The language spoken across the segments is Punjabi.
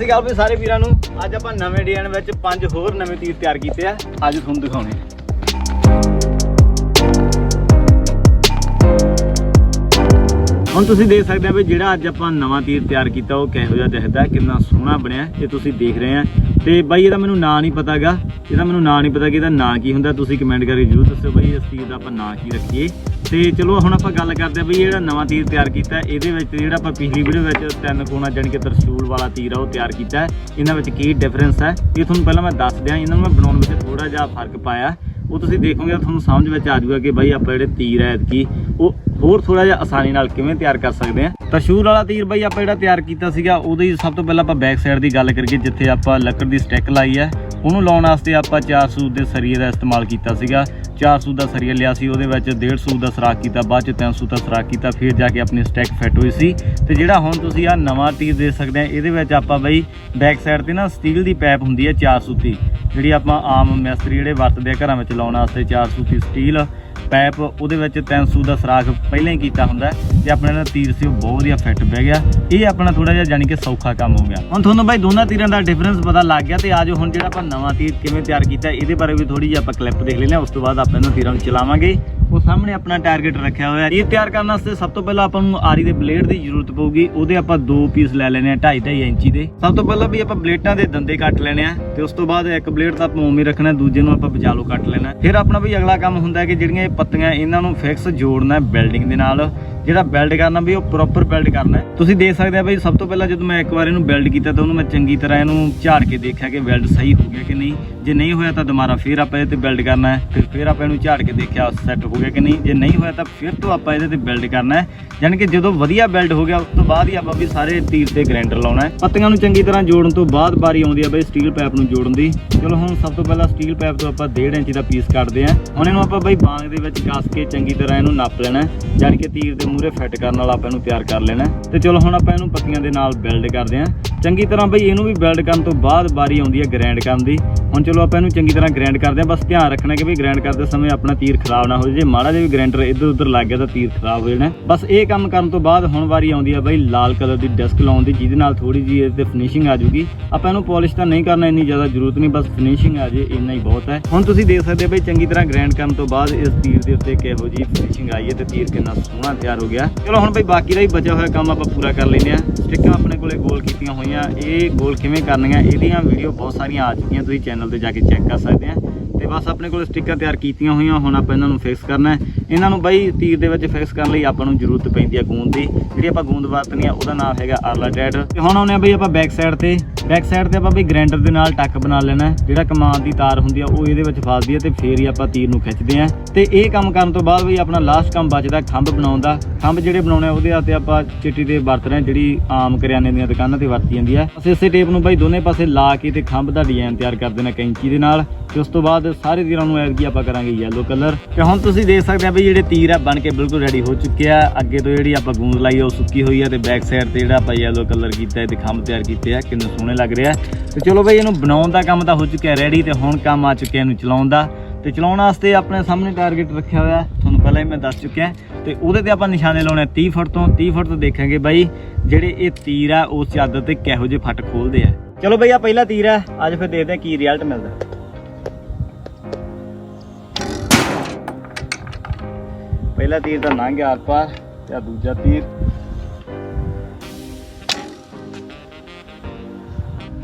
ਸ਼੍ਰੀ ਅਕਾਲ ਵੀ ਸਾਰੇ ਵੀਰਾਂ ਨੂੰ। ਅੱਜ ਆਪਾਂ ਨਵੇਂ ਡਿਜ਼ਾਈਨ ਵਿੱਚ ਪੰਜ ਹੋਰ ਨਵੇਂ ਤੀਰ ਤਿਆਰ ਕੀਤੇ ਆ। ਅੱਜ ਤੁਹਾਨੂੰ ਦਿਖਾਉਣੇ ਆ। ਹੁਣ ਤੁਸੀਂ ਦੇਖ ਸਕਦੇ ਆ ਵੀ ਜਿਹੜਾ ਅੱਜ ਆਪਾਂ ਨਵਾਂ ਤੀਰ ਤਿਆਰ ਕੀਤਾ, ਉਹ ਕਿਹੋ ਜਿਹਾ ਦਿਖਦਾ, ਕਿੰਨਾ ਸੋਹਣਾ ਬਣਿਆ, ਇਹ ਤੁਸੀਂ ਦੇਖ ਰਹੇ ਆ। ਤੇ ਬਾਈ, ਇਹਦਾ ਮੈਨੂੰ ਨਾਂ ਨਹੀਂ ਪਤਾਗਾ। ਇਹਦਾ ਮੈਨੂੰ ਨਾਂ ਨਹੀਂ ਪਤਾ ਕਿ ਇਹਦਾ ਨਾਂ ਕੀ ਹੁੰਦਾ, ਤੁਸੀਂ ਕਮੈਂਟ ਕਰਕੇ ਜਰੂਰ ਦੱਸੋ ਬਾਈ, ਇਸ ਤੀਰ ਦਾ ਆਪਾਂ ਨਾਂ ਕੀ ਰੱਖੀਏ। ਤੇ ਚਲੋ ਹੁਣ ਆਪਾਂ ਗੱਲ ਕਰਦੇ ਆ ਵੀ ਜਿਹੜਾ ਨਵਾਂ ਤੀਰ ਤਿਆਰ ਕੀਤਾ ਇਹਦੇ ਵਿੱਚ ਜਿਹੜਾ ਆਪਾਂ ਪਿਛਲੀ ਵੀਡੀਓ ਵਿੱਚ ਤਿੰਨ ਕੋਣਾ ਜਾਣੀ ਕਿ ਤਰਸ਼ੂਲ ਵਾਲਾ ਤੀਰ ਆ, ਉਹ ਤਿਆਰ ਕੀਤਾ ਇਹਨਾਂ ਵਿੱਚ ਕੀ ਡਿਫਰੈਂਸ ਹੈ? ਇਹ ਤੁਹਾਨੂੰ ਪਹਿਲਾਂ ਮੈਂ ਦੱਸ ਦਿਆਂ, ਇਹਨਾਂ ਨੂੰ ਮੈਂ ਬਣਾਉਣ ਵਿੱਚ ਥੋੜਾ ਜਿਹਾ ਫ਼ਰਕ ਪਾਇਆ। ਉਹ ਤੁਸੀਂ ਦੇਖੋਗੇ ਤੁਹਾਨੂੰ ਸਮਝ ਵਿੱਚ ਆ ਜਾਊਗਾ ਕਿ ਬਾਈ ਆਪਾਂ ਜਿਹੜੇ ਤੀਰ ਹੈ ਐਤਕੀ, ਉਹ ਹੋਰ ਥੋੜਾ ਜਿਹਾ ਆਸਾਨੀ ਨਾਲ ਕਿਵੇਂ ਤਿਆਰ ਕਰ ਸਕਦੇ ਆ ਤਰਸ਼ੂਲ ਵਾਲਾ ਤੀਰ ਬਾਈ ਆਪਾਂ ਜਿਹੜਾ ਤਿਆਰ ਕੀਤਾ ਸੀਗਾ, ਉਹਦੇ ਸਭ ਤੋਂ ਪਹਿਲਾਂ ਆਪਾਂ ਬੈਕ ਸਾਈਡ ਦੀ ਗੱਲ ਕਰੀਏ, ਜਿੱਥੇ ਆਪਾਂ ਲੱਕੜ ਦੀ ਸਟੈਕ ਲਾਈ ਹੈ। ਉਹਨੂੰ ਲਾਉਣ ਵਾਸਤੇ ਆਪਾਂ 4 ਸੂਤ ਦੇ ਸਰੀਏ ਦਾ ਇਸਤੇਮਾਲ ਕੀਤਾ ਸੀਗਾ। 4 ਸੂਤ ਦਾ ਸਰੀਆ ਲਿਆ ਸੀ, ਉਹਦੇ ਵਿੱਚ 1.5 ਸੂਤ ਦਾ ਸਰਾਖ ਕੀਤਾ, ਬਾਅਦ ਚ 3 ਸੂਤ ਦਾ ਸਰਾਖ ਕੀਤਾ, ਫਿਰ ਜਾ ਕੇ ਆਪਣੀ ਸਟੈਕ ਫਿੱਟ ਹੋਈ ਸੀ। ਤੇ ਜਿਹੜਾ ਹੁਣ ਤੁਸੀਂ ਆ ਨਵਾਂ ਤੀਰ ਦੇ ਸਕਦੇ ਆ, ਇਹਦੇ ਵਿੱਚ ਆਪਾਂ ਬਈ ਬੈਕ ਸਾਈਡ ਤੇ ਨਾ ਸਟੀਲ ਦੀ ਪਾਈਪ ਹੁੰਦੀ ਹੈ 4 ਸੂਤੀ, ਜਿਹੜੀ ਆਪਾਂ ਆਮ ਮਿਸਤਰੀ ਜਿਹੜੇ ਵਰਤਦੇ ਆ ਘਰਾਂ ਵਿੱਚ ਲਾਉਣ ਵਾਸਤੇ 4 ਸੂਤੀ ਸਟੀਲ ਪੈਪ, ਉਹਦੇ ਵਿੱਚ 300 ਦਾ ਸਰਾਖ ਪਹਿਲਾਂ ਹੀ ਕੀਤਾ ਹੁੰਦਾ ਹੈ ਤੇ ਆਪਣੇ ਨਾਲ ਤੀਰ ਸੀ, ਉਹ ਬਹੁਤ ਵਧੀਆ ਫਿੱਟ ਬਹਿ ਗਿਆ। ਇਹ ਆਪਣਾ ਥੋੜਾ ਜਿਹਾ ਜਾਨੀ ਕਿ ਸੌਖਾ ਕੰਮ ਹੋ ਗਿਆ। ਹੁਣ ਤੁਹਾਨੂੰ ਬਾਈ ਦੋਨਾਂ ਤੀਰਾਂ ਦਾ ਡਿਫਰੈਂਸ ਪਤਾ ਲੱਗ ਗਿਆ ਤੇ ਆਜੋ ਹੁਣ ਜਿਹੜਾ ਆਪਾਂ ਨਵਾਂ ਤੀਰ ਕਿਵੇਂ ਤਿਆਰ ਕੀਤਾ, ਇਹਦੇ ਬਾਰੇ ਵੀ ਥੋੜੀ ਜਿਹੀ ਆਪਾਂ ਕਲਿੱਪ ਦੇਖ ਲੈਂਦੇ ਹਾਂ, ਉਸ ਤੋਂ ਬਾਅਦ ਆਪਾਂ ਇਹਨਾਂ ਤੀਰਾਂ ਨੂੰ ਚਲਾਵਾਂਗੇ। ਉਹ ਸਾਹਮਣੇ ਆਪਣਾ ਟਾਰਗੇਟ ਰੱਖਿਆ ਹੋਇਆ ਇਹ ਤਿਆਰ ਕਰਨ ਵਾਸਤੇ ਸਭ ਤੋਂ ਪਹਿਲਾਂ ਆਪਾਂ ਨੂੰ ਆਰੀ ਦੇ ਬਲੇਡ ਦੀ ਜ਼ਰੂਰਤ ਪਊਗੀ। ਉਹਦੇ ਆਪਾਂ ਦੋ ਪੀਸ ਲੈ ਲੈਣੇ ਆ 2.5 2.5 ਇੰਚੀ ਦੇ। ਸਭ ਤੋਂ ਪਹਿਲਾਂ ਵੀ ਆਪਾਂ ਬਲੇਟਾਂ ਦੇ ਦੰਦੇ ਕੱਟ ਲੈਣੇ ਆ ਤੇ ਉਸ ਤੋਂ ਬਾਅਦ ਇੱਕ ਬਲੇਡ ਤਾਂ ਆਪਾਂ ਉਵੇਂ ਰੱਖਣਾ, ਦੂਜੇ ਨੂੰ ਆਪਾਂ ਬਚਾਲੋ ਕੱਟ ਲੈਣਾ। ਫਿਰ ਆਪਣਾ ਵੀ ਅਗਲਾ ਕੰਮ ਹੁੰਦਾ ਕਿ ਜਿਹੜੀਆਂ ਇਹ ਪੱਤੀਆਂ, ਇਹਨਾਂ ਨੂੰ ਫਿਕਸ ਜੋੜਨਾ ਹੈ ਬਿਲਡਿੰਗ ਦੇ ਨਾਲ। ਜਿਹੜਾ ਬਿਲਡ ਕਰਨਾ ਵੀ ਉਹ ਪ੍ਰੋਪਰ ਬਿਲਡ ਕਰਨਾ ਤੁਸੀਂ ਦੇਖ ਸਕਦੇ ਆ ਬਈ, ਸਭ ਤੋਂ ਪਹਿਲਾਂ ਜਦੋਂ ਮੈਂ ਇੱਕ ਵਾਰ ਇਹਨੂੰ ਬਿਲਡ ਕੀਤਾ ਤਾਂ ਉਹਨੂੰ ਮੈਂ ਚੰਗੀ ਤਰ੍ਹਾਂ ਇਹਨੂੰ ਝਾੜ ਕੇ ਦੇਖਿਆ ਕਿ ਬਿਲਡ ਸਹੀ ਹੋ ਗਿਆ ਕਿ ਨਹੀਂ। ਜੇ ਨਹੀਂ ਹੋਇਆ ਤਾਂ ਦੁਬਾਰਾ ਫਿਰ ਆਪਾਂ ਇਹਦੇ ਤੇ ਬਿਲਡ ਕਰਨਾ ਹੈ। ਫਿਰ ਫਿਰ ਆਪਾਂ ਇਹਨੂੰ ਝਾੜ ਕੇ ਦੇਖਿਆ ਸੈੱਟ ਹੋ ਗਿਆ ਕਿ ਨਹੀਂ। ਜੇ ਨਹੀਂ ਹੋਇਆ ਤਾਂ ਫਿਰ ਤੋਂ ਆਪਾਂ ਇਹਦੇ ਤੇ ਬਿਲਡ ਕਰਨਾ ਹੈ। ਯਾਨੀ ਕਿ ਜਦੋਂ ਵਧੀਆ ਬਿਲਡ ਹੋ ਗਿਆ, ਉਸ ਤੋਂ ਬਾਅਦ ਹੀ ਆਪਾਂ ਵੀ ਸਾਰੇ ਤੀਰ ਤੇ ਗ੍ਰਾਈਂਡਰ ਲਾਉਣਾ ਹੈ। ਪੱਤੀਆਂ ਨੂੰ ਚੰਗੀ ਤਰ੍ਹਾਂ ਜੋੜਨ ਤੋਂ ਬਾਅਦ ਵਾਰੀ ਆਉਂਦੀ ਹੈ ਬਈ ਸਟੀਲ ਪਾਈਪ ਨੂੰ ਜੋੜਨ ਦੀ। ਚਲੋ ਹੁਣ ਸਭ ਤੋਂ ਪਹਿਲਾਂ ਸਟੀਲ ਪਾਈਪ ਤੋਂ ਆਪਾਂ 1.5 ਇੰਚ ਦਾ ਪੀਸ ਕੱਟਦੇ ਹਾਂ। ਹੁਣ ਇਹਨੂੰ ਆਪਾਂ ਬਈ ਬਾਂਗ ਦੇ ਵਿੱਚ ਕੱਸ ਕੇ ਚੰਗੀ ਤਰ੍ਹਾਂ ਇਹਨੂੰ ਨੱਪ ਲੈਣਾ ਹੈ। ਯਾਨੀ ਕਿ ਤੀਰ ਦੇ ਮੂਹਰੇ ਫਿੱਟ ਕਰਨ ਵਾਲਾ ਆਪਾਂ ਇਹਨੂੰ ਤਿਆਰ ਕਰ ਲੈਣਾ ਤੇ ਚਲੋ ਹੁਣ ਆਪਾਂ ਇਹਨੂੰ ਪੱਤੀਆਂ ਦੇ ਨਾਲ ਬਿਲਡ ਕਰਦੇ ਹਾਂ। ਚੰਗੀ ਤਰ੍ਹਾਂ ਬਈ ਇਹਨੂੰ ਵੀ ਬਿਲਡ ਕਰਨ ਤੋਂ ਬਾਅਦ ਵਾਰੀ ਆਉਂਦੀ ਹੈ ਗ੍ਰਾਈਂਡ ਕਰਨ ਦੀ। ਹੁਣ ਚਲੋ ਆਪਾਂ ਇਹਨੂੰ ਚੰਗੀ ਤਰ੍ਹਾਂ ਗ੍ਰਾਈਂਡ ਕਰਦੇ ਹਾਂ, ਬਸ ਧਿਆਨ ਰੱਖਣਾ ਕਿ ਵੀ ਗ੍ਰਾਈਂਡ ਕਰਦੇ ਸਮੇਂ ਆਪਣਾ ਤੀਰ ਖਰਾਬ ਨਾ ਹੋ ਜੇ ਮਾੜਾ ਜਿਹਾ ਵੀ ਗ੍ਰਾਈਂਡਰ ਇੱਧਰ ਉੱਧਰ ਲੱਗ ਗਿਆ ਤਾਂ ਤੀਰ ਖਰਾਬ ਹੋ ਜਾਣਾ ਬਸ ਇਹ ਕੰਮ ਕਰਨ ਤੋਂ ਬਾਅਦ ਹੁਣ ਵਾਰੀ ਆਉਂਦੀ ਹੈ ਬਈ ਲਾਲ ਕਲਰ ਦੀ ਡਿਸਕ ਲਾਉਣ ਦੀ, ਜਿਹਦੇ ਨਾਲ ਥੋੜੀ ਜਿਹੀ ਇਹ ਤੇ ਫਿਨਿਸ਼ਿੰਗ ਆ ਜਾਊਗੀ। ਆਪਾਂ ਇਹਨੂੰ ਪਾਲਿਸ਼ ਤਾਂ ਨਹੀਂ ਕਰਨਾ, ਇੰਨੀ ਜ਼ਿਆਦਾ ਜ਼ਰੂਰਤ ਨਹੀਂ, ਬਸ ਫਿਨਿਸ਼ਿੰਗ ਆ ਜੇ ਇੰਨਾ ਹੀ ਬਹੁਤ ਹੈ। ਹੁਣ ਤੁਸੀਂ ਦੇਖ ਸਕਦੇ ਹੋ ਬਈ ਚੰਗੀ ਤਰ੍ਹਾਂ ਗ੍ਰਾਈਂਡ ਕਰਨ ਤੋਂ ਬਾਅਦ ਇਸ ਤੀਰ ਦੇ ਉੱਤੇ ਕਿਹੋ ਜਿਹੀ ਫਿਨਿਸ਼ਿੰਗ ਆਈ ਹੈ ਤੇ ਤੀਰ ਕਿੰਨਾ ਸੋਹਣਾ ਤਿਆਰ ਹੋ ਗਿਆ। ਚਲੋ ਹੁਣ ਬਈ ਬਾਕੀ ਦਾ ਹੀ ਬਚਿਆ ਹੋਇਆ ਕੰਮ ਆਪਾਂ ਪੂਰਾ ਕਰ ਲੈਂਦੇ ਆ ਸਟਿੱਕਾਂ ਆਪਣੇ ਕੋਲੇ ਗੋਲ ਕੀਤੀਆਂ ਹੋਈਆਂ ਇਹ ਗੋਲ ਕਿਵੇਂ ਕਰਨੀਆਂ, ਇਹਦੀਆਂ ਵੀਡੀਓ ਬਹੁਤ ਸਾਰੀਆਂ ਆ ਚੁੱਕੀਆਂ, ਤੁਸੀਂ ਚੈਨਲ ਤੇ ਜਾ ਕੇ ਚੈੱਕ ਕਰ ਸਕਦੇ ਆ। ਤੇ ਬਸ ਆਪਣੇ ਕੋਲ ਸਟicker ਤਿਆਰ ਕੀਤੀਆਂ ਹੋਈਆਂ, ਹੁਣ ਆਪਾਂ ਇਹਨਾਂ ਨੂੰ ਫਿਕਸ ਕਰਨਾ ਇਹਨਾਂ ਨੂੰ ਬਾਈ ਤੀਰ ਦੇ ਵਿੱਚ ਫਿਕਸ ਕਰਨ ਲਈ ਆਪਾਂ ਨੂੰ ਜ਼ਰੂਰਤ ਪੈਂਦੀ ਹੈ ਗੂੰਦ ਦੀ। ਜਿਹੜੀ ਆਪਾਂ ਗੂੰਦ ਵਰਤਣੀ ਆ, ਉਹਦਾ ਨਾਮ ਹੈਗਾ ਆਰਲਾ ਡੈਡ ਤੇ ਹੁਣ ਆਉਂਦੇ ਆ ਬਈ ਆਪਾਂ ਬੈਕ ਸਾਈਡ ਤੇ। ਬੈਕ ਸਾਈਡ ਤੇ ਆਪਾਂ ਵੀ ਗ੍ਰਾਈਂਡਰ ਦੇ ਨਾਲ ਟੱਕ ਬਣਾ ਲੈਣਾ ਜਿਹੜਾ ਕਮਾਨ ਦੀ ਤਾਰ ਹੁੰਦੀ ਆ, ਉਹ ਇਹਦੇ ਵਿੱਚ ਫਸਦੀ ਹੈ ਤੇ ਫੇਰ ਹੀ ਆਪਾਂ ਤੀਰ ਨੂੰ ਖਿੱਚਦੇ ਆ ਤੇ ਇਹ ਕੰਮ ਕਰਨ ਤੋਂ ਬਾਅਦ ਵੀ ਆਪਣਾ ਲਾਸਟ ਕੰਮ ਬਚਦਾ ਖੰਭ ਬਣਾਉਣ ਦਾ। ਖੰਭ ਜਿਹੜੇ ਬਣਾਉਣੇ ਆ, ਉਹਦੇ ਤੇ ਆਪਾਂ ਚਿੱਟੀ ਤੇ ਵਰਤ ਰਹੇ ਹਾਂ, ਜਿਹੜੀ ਆਮ ਕਰਿਆਨੇ ਦੀਆਂ ਦੁਕਾਨਾਂ ਤੇ ਵਰਤੀ ਜਾਂਦੀ ਆ ਅਸੀਂ ਇਸੇ ਟੇਪ ਨੂੰ ਬਈ ਦੋਨੇ ਪਾਸੇ ਲਾ ਕੇ ਤੇ ਖੰਭ ਦਾ ਡਿਜ਼ਾਈਨ ਤਿਆਰ ਕਰ ਦੇਣਾ ਕੈਂਚੀ ਦੇ ਨਾਲ। ਤੇ ਉਸ ਤੋਂ ਬਾਅਦ ਸਾਰੇ ਤੀਰਾਂ ਨੂੰ ਐਤਕੀ ਆਪਾਂ ਕਰਾਂਗੇ ਯੈਲੋ ਕਲਰ ਤੇ ਹੁਣ ਤੁਸੀਂ ਦੇਖ ਸਕਦੇ ਆ ਵੀ ਜਿਹੜੇ ਤੀਰ ਆ, ਬਣ ਕੇ ਬਿਲਕੁਲ ਰੈਡੀ ਹੋ ਚੁੱਕੇ ਆ। ਅੱਗੇ ਤੋਂ ਜਿਹੜੀ ਆਪਾਂ ਗੂੰਦ ਲਾਈ ਉਹ ਸੁੱਕੀ ਹੋਈ ਆ ਤੇ ਬੈਕ ਸਾਈਡ ਤੇ ਜਿਹੜਾ ਆਪਾਂ ਯੈਲੋ ਕਲਰ ਕੀਤਾ ਹੈ ਤੇ ਖੰਭ ਤਿਆਰ ਕੀਤੇ ਆ, ਕਿੰਨੇ ਸੋਹਣੇ ਲੱਗ ਰਿਹਾ ਤੇ ਚਲੋ ਬਈ, ਇਹਨੂੰ ਬਣਾਉਣ ਦਾ ਕੰਮ ਤਾਂ ਹੋ ਚੁੱਕਿਆ ਰੈਡੀ ਤੇ ਹੁਣ ਕੰਮ ਆ ਚੁੱਕਿਆ ਇਹਨੂੰ ਚਲਾਉਣ ਦਾ। ਤੇ ਚਲਾਉਣ ਵਾਸਤੇ ਆਪਣੇ ਸਾਹਮਣੇ ਟਾਰਗੇਟ ਰੱਖਿਆ ਹੋਇਆ, ਤੁਹਾਨੂੰ ਪਹਿਲਾਂ ਹੀ ਮੈਂ ਦੱਸ ਚੁੱਕਿਆ। ਤੇ ਉਹਦੇ ਤੇ ਆਪਾਂ ਨਿਸ਼ਾਨੇ ਲਾਉਣੇ 30 ਫੁੱਟ ਤੋਂ। 30 ਫੁੱਟ ਤੋਂ ਦੇਖਾਂਗੇ ਬਾਈ, ਜਿਹੜੇ ਇਹ ਤੀਰ ਆ, ਉਸ ਚਾਦਰ ਤੇ ਕਿਹੋ ਜਿਹੇ ਫੱਟ ਖੋਲਦੇ ਆ। ਚਲੋ ਬਈ, ਆ ਪਹਿਲਾ ਤੀਰ ਆ। ਅੱਜ ਫਿਰ ਦੇਖਦੇ ਆ ਕੀ ਰਿਜ਼ਲਟ ਮਿਲਦਾ। ਪਹਿਲਾ ਤੀਰ ਤਾਂ ਲੰਘ ਗਿਆ ਆਰ-ਪਾਰ ਤੇ ਆ ਦੂਜਾ ਤੀਰ।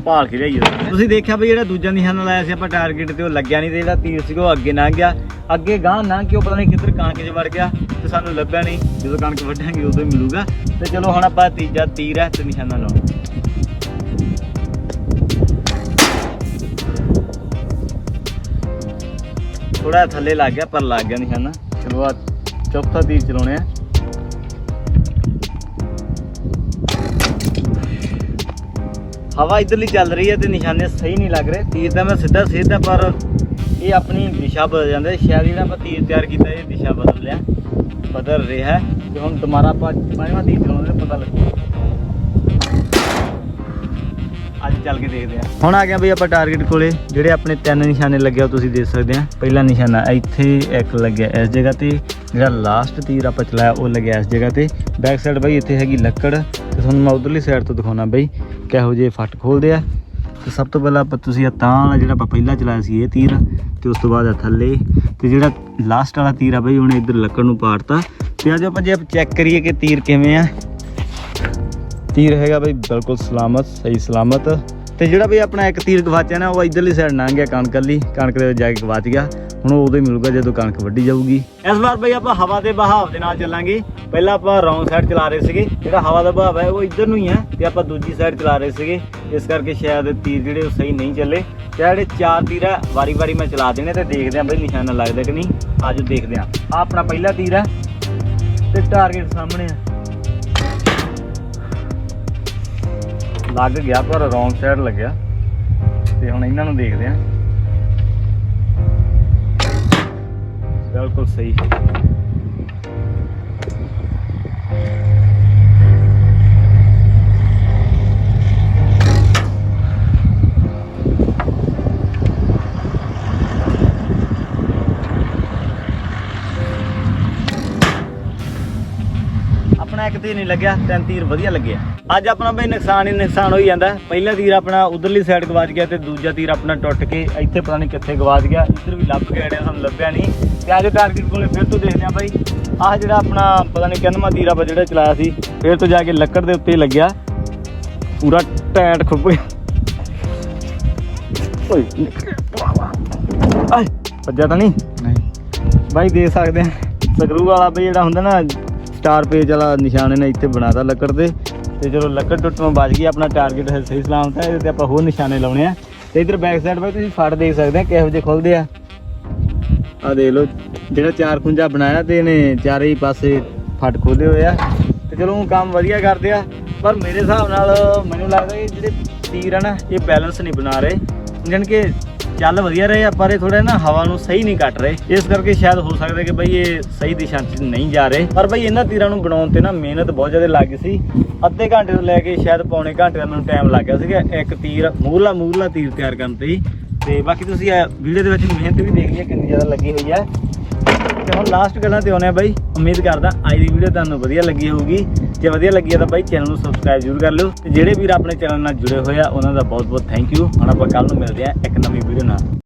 ਭਾਲ ਕੇ ਲਿਆਈਏ ਤੁਸੀਂ ਦੇਖਿਆ ਵੀ ਜਿਹੜਾ ਦੂਜਾ ਨਿਸ਼ਾਨਾ ਲਾਇਆ ਸੀ ਆਪਾਂ ਟਾਰਗੇਟ ਤੇ, ਉਹ ਲੱਗਿਆ ਨਹੀਂ ਤੇ ਜਿਹੜਾ ਤੀਰ ਸੀਗਾ ਉਹ ਅੱਗੇ ਲੰਘ ਗਿਆ। ਅੱਗੇ ਗਾਂ ਨਾ ਕਿ ਉਹ ਪਤਾ ਨਹੀਂ ਕਿੱਧਰ ਕਣਕ 'ਚ ਵੜ ਗਿਆ ਤੇ ਸਾਨੂੰ ਲੱਭਿਆ ਨਹੀਂ। ਜਦੋਂ ਕਣਕ ਵੱਢਾਂਗੇ ਉਦੋਂ ਹੀ ਮਿਲੂਗਾ। ਤੇ ਚਲੋ ਹੁਣ ਆਪਾਂ ਤੀਜਾ ਤੀਰ ਹੈ ਤੇ ਨਿਸ਼ਾਨਾ ਲਾਉਣਾ। ਥੋੜਾ ਥੱਲੇ ਲੱਗ ਗਿਆ, ਪਰ ਲੱਗ ਗਿਆ ਨਿਸ਼ਾਨਾ। ਚਲੋ ਆ ਚੌਥਾ ਤੀਰ ਚਲਾਉਣੇ ਆ। ਹਵਾ ਇਧਰਲੀ ਚੱਲ ਰਹੀ ਹੈ ਤੇ ਨਿਸ਼ਾਨੇ ਸਹੀ ਨਹੀਂ ਲੱਗ ਰਹੇ। ਤੀਰ ਦਾ ਮੈਂ ਸਿੱਧਾ ਸਿੱਧਾ, ਪਰ ਇਹ ਆਪਣੀ ਦਿਸ਼ਾ ਬਦਲ ਜਾਂਦਾ। ਹੈ। ਸ਼ਾਇਦ ਜਿਹੜਾ ਮੈਂ ਤੀਰ ਤਿਆਰ ਕੀਤਾ, ਇਹ ਦਿਸ਼ਾ ਬਦਲ ਲਿਆ ਬਦਲ ਰਿਹਾ ਹੈ। ਤੇ ਹੁਣ ਦੁਬਾਰਾ ਆਪਾਂ ਪੰਜਵਾਂ ਤੀਰ ਚਲਾਉਂਦੇ ਤਾਂ ਪਤਾ ਲੱਗੂ। ਅੱਜ ਚੱਲ ਕੇ ਦੇਖਦੇ ਆ ਹੁਣ ਆ ਗਿਆ ਬਈ ਆਪਾਂ ਟਾਰਗੇਟ ਕੋਲੇ, ਜਿਹੜੇ ਆਪਣੇ ਤਿੰਨ ਨਿਸ਼ਾਨੇ ਲੱਗੇ ਆ ਤੁਸੀਂ ਦੇਖ ਸਕਦੇ ਆ ਪਹਿਲਾ ਨਿਸ਼ਾਨਾ ਇੱਥੇ ਇੱਕ ਲੱਗਿਆ ਇਸ ਜਗ੍ਹਾ ਤੇ, ਜਿਹੜਾ ਲਾਸਟ ਤੀਰ ਆਪਾਂ ਚਲਾਇਆ, ਉਹ ਲੱਗਿਆ ਇਸ ਜਗ੍ਹਾ ਤੇ। ਬੈਕ ਸਾਈਡ ਬਈ ਇੱਥੇ ਹੈਗੀ ਲੱਕੜ। ਤੇ ਤੁਹਾਨੂੰ ਮੈਂ ਉਧਰਲੀ ਸਾਈਡ ਤੋਂ ਦਿਖਾਉਣਾ ਬਈ, ਕਿਹੋ ਜਿਹੇ ਫੱਟ ਖੋਲਦੇ ਆ। ਤੇ ਸਭ ਤੋਂ ਪਹਿਲਾਂ ਆਪਾਂ ਤੁਸੀਂ ਆ ਤਾਂ ਵਾਲਾ ਜਿਹੜਾ ਆਪਾਂ ਪਹਿਲਾਂ ਚਲਾਇਆ ਸੀ ਇਹ ਤੀਰ, ਤੇ ਉਸ ਤੋਂ ਬਾਅਦ ਆ ਥੱਲੇ। ਤੇ ਜਿਹੜਾ ਲਾਸਟ ਵਾਲਾ ਤੀਰ ਆ ਬਈ, ਉਹਨੇ ਇੱਧਰ ਲੱਕੜ ਨੂੰ ਪਾੜਤਾ। ਤੇ ਅੱਜ ਆਪਾਂ ਜੇ ਚੈੱਕ ਕਰੀਏ ਕਿ ਤੀਰ ਕਿਵੇਂ ਆ। ਤੀਰ ਹੈਗਾ ਬਈ, ਬਿਲਕੁਲ ਸਲਾਮਤ, ਸਹੀ ਸਲਾਮਤ। ਤੇ ਜਿਹੜਾ ਬਈ ਆਪਣਾ ਇੱਕ ਤੀਰ ਗਵਾਚਿਆ ਨਾ, ਉਹ ਇਧਰਲੀ ਸਾਈਡ ਲੰਘ ਗਿਆ ਕਣਕ ਵਾਲੀ, ਕਣਕ ਦੇ ਜਾ ਕੇ ਗਵਾਚ ਗਿਆ। ਹੁਣ ਉਹ ਉਦੋਂ ਮਿਲੂਗਾ ਜਦੋਂ ਕਣਕ ਵੱਢੀ ਜਾਊਗੀ। ਇਸ ਵਾਰ ਬਈ ਆਪਾਂ ਹਵਾ ਦੇ ਬਹਾਵ ਦੇ ਨਾਲ ਚੱਲਾਂਗੇ। ਪਹਿਲਾਂ ਆਪਾਂ ਰੌਂਗ ਸਾਈਡ ਚਲਾ ਰਹੇ ਸੀਗੇ। ਜਿਹੜਾ ਹਵਾ ਦਾ ਬਹਾਵ ਹੈ, ਉਹ ਇੱਧਰ ਨੂੰ ਹੀ ਹੈ ਤੇ ਆਪਾਂ ਦੂਜੀ ਸਾਈਡ ਚਲਾ ਰਹੇ ਸੀਗੇ। ਇਸ ਕਰਕੇ ਸ਼ਾਇਦ ਤੀਰ ਜਿਹੜੇ ਉਹ ਸਹੀ ਨਹੀਂ ਚੱਲੇ। ਜਿਹੜੇ ਚਾਰ ਤੀਰ ਹੈ, ਵਾਰੀ-ਵਾਰੀ ਮੈਂ ਚਲਾ ਦੇਣੇ ਤੇ ਦੇਖਦੇ ਆਂ ਬਈ ਨਿਸ਼ਾਨਾ ਲੱਗਦਾ ਕਿ ਨਹੀਂ। ਆਜੋ ਦੇਖਦੇ ਆਂ ਆ ਆਪਣਾ ਪਹਿਲਾ ਤੀਰ ਹੈ ਤੇ ਟਾਰਗੇਟ ਸਾਹਮਣੇ ਆ ਲੱਗ ਗਿਆ ਪਰ ਰੌਂਗ ਸਾਈਡ ਲੱਗਿਆ। ਤੇ ਹੁਣ ਇਹਨਾਂ ਨੂੰ ਦੇਖਦੇ ਆਂ ਬਿਲਕੁਲ ਸਹੀ। ਇੱਕ ਤੀਰ ਨਹੀਂ ਲੱਗਿਆ ਤਿੰਨ ਤੀਰ ਵਧੀਆ ਲੱਗਿਆ ਅੱਜ ਆਪਣਾ ਬਈ ਨੁਕਸਾਨ ਹੀ ਨੁਕਸਾਨ ਹੋਈ ਜਾਂਦਾ। ਪਹਿਲਾ ਤੀਰ ਆਪਣਾ ਉਧਰਲੀ ਸਾਈਡ ਗਵਾਚ ਗਿਆ ਤੇ ਦੂਜਾ ਤੀਰ ਆਪਣਾ ਟੁੱਟ ਕੇ ਇੱਥੇ ਪਤਾ ਨਹੀਂ ਕਿੱਥੇ ਗਵਾਚ ਗਿਆ। ਇੱਧਰ ਵੀ ਲੱਭ ਕੇ ਅੜਿਆ ਸਾਨੂੰ ਲੱਭਿਆ ਨਹੀਂ। ਤੇ ਅੱਜ ਟਾਰਗੇਟ ਕੋਲੇ ਫਿਰ ਤੋਂ ਦੇਖਦੇ ਆ ਬਾਈ। ਆਹ ਜਿਹੜਾ ਆਪਣਾ ਪਤਾ ਨਹੀਂ ਕਿੰਨਵਾਂ ਤੀਰ ਆਪਾਂ ਜਿਹੜਾ ਚਲਾਇਆ ਸੀ ਫਿਰ ਤੋਂ ਜਾ ਕੇ ਲੱਕੜ ਦੇ ਉੱਤੇ ਲੱਗਿਆ। ਪੂਰਾ ਟੈਟ ਖੁੱਪ ਗਿਆ ਓਏ ਆਏ ਵੱਜਿਆ ਤਾਂ ਨਹੀਂ? ਨਹੀਂ। ਬਾਈ ਦੇ ਸਕਦੇ ਆ ਸਕਰੂ ਵਾਲਾ ਬਈ ਜਿਹੜਾ ਹੁੰਦਾ ਨਾ ਚਾਰ ਪੇਜ ਵਾਲਾ ਨਿਸ਼ਾਨ ਇਹਨੇ ਇੱਥੇ ਬਣਾਤਾ ਲੱਕੜ ਤੇ ਤੇ ਚਲੋ ਲੱਕੜ ਟੁੱਟਣੋਂ ਬਚ ਗਈ, ਆਪਣਾ ਟਾਰਗੇਟ ਹੈ ਸਹੀ ਸਲਾਮਤ ਹੈ, ਇਹਦੇ ਤੇ ਆਪਾਂ ਹੋਰ ਨਿਸ਼ਾਨੇ ਲਾਉਣੇ ਆ। ਤੇ ਇਧਰ ਬੈਕ ਸਾਈਡ ਬਾਈ ਤੁਸੀਂ ਫੜ ਦੇਖ ਸਕਦੇ ਆ ਕਿਹੋ ਜਿਹੇ ਖੁੱਲਦੇ ਆ। ਆ ਦੇਖ ਲਓ, ਜਿਹੜਾ ਚਾਰ ਖੁੰਝਾ ਬਣਾਇਆ ਤੇ ਇਹਨੇ ਚਾਰੇ ਹੀ ਪਾਸੇ ਫਟ ਖੋਲੇ ਹੋਏ ਆ। ਤੇ ਚਲੋ ਕੰਮ ਵਧੀਆ ਕਰਦੇ ਆ, ਪਰ ਮੇਰੇ ਹਿਸਾਬ ਨਾਲ ਮੈਨੂੰ ਲੱਗਦਾ ਇਹ ਜਿਹੜੇ ਤੀਰ ਆ ਨਾ, ਇਹ ਬੈਲੈਂਸ ਨਹੀਂ ਬਣਾ ਰਹੇ। ਜਾਣੀ ਕਿ ਚੱਲ ਵਧੀਆ ਰਹੇ ਆ, ਪਰ ਇਹ ਥੋੜਾ ਨਾ ਹਵਾ ਨੂੰ ਸਹੀ ਨਹੀਂ ਕੱਟ ਰਹੇ। ਇਸ ਕਰਕੇ ਸ਼ਾਇਦ ਹੋ ਸਕਦਾ ਕਿ ਬਈ ਇਹ ਸਹੀ ਦਿਸ਼ਾ 'ਚ ਨਹੀਂ ਜਾ ਰਹੇ। ਪਰ ਬਈ ਇਹਨਾਂ ਤੀਰਾਂ ਨੂੰ ਬਣਾਉਣ ਤੇ ਨਾ ਮਿਹਨਤ ਬਹੁਤ ਜ਼ਿਆਦਾ ਲੱਗ ਗਈ ਸੀ। ਅੱਧੇ ਘੰਟੇ ਤੋਂ ਲੈ ਕੇ ਸ਼ਾਇਦ ਪੌਣੇ ਘੰਟੇ ਦਾ ਮੈਨੂੰ ਟਾਈਮ ਲੱਗ ਗਿਆ ਸੀਗਾ। ਇੱਕ ਤੀਰ, ਮੂਹਰਲਾ ਮੂਹਰਲਾ ਤੀਰ ਤਿਆਰ ਕਰਨ ਤੇ। ਹੀ ਤੇ ਬਾਕੀ ਤੁਸੀਂ ਵੀਡੀਓ ਦੇ ਵਿੱਚ ਮਿਹਨਤ ਵੀ ਦੇਖ ਲਈ ਕਿੰਨੀ ਜ਼ਿਆਦਾ ਲੱਗੀ ਹੋਈ ਹੈ ਤੇ ਹੁਣ ਲਾਸਟ ਗੱਲਾਂ ਤੇ ਆਉਣੇ ਆ ਬਾਈ। ਉਮੀਦ ਕਰਦਾ ਅੱਜ ਦੀ ਵੀਡੀਓ ਤੁਹਾਨੂੰ ਵਧੀਆ ਲੱਗੀ ਹੋਊਗੀ। ਜੇ ਵਧੀਆ ਲੱਗੀ ਹੈ ਤਾਂ ਬਾਈ ਚੈਨਲ ਨੂੰ ਸਬਸਕ੍ਰਾਈਬ ਜ਼ਰੂਰ ਕਰ ਲਿਓ। ਤੇ ਜਿਹੜੇ ਵੀਰ ਆਪਣੇ ਚੈਨਲ ਨਾਲ ਜੁੜੇ ਹੋਏ ਆ, ਉਹਨਾਂ ਦਾ ਬਹੁਤ ਬਹੁਤ ਥੈਂਕ ਯੂ ਹੁਣ ਆਪਾਂ ਕੱਲ ਨੂੰ ਮਿਲਦੇ ਆ ਇੱਕ ਨਵੀਂ ਵੀਡੀਓ ਨਾਲ।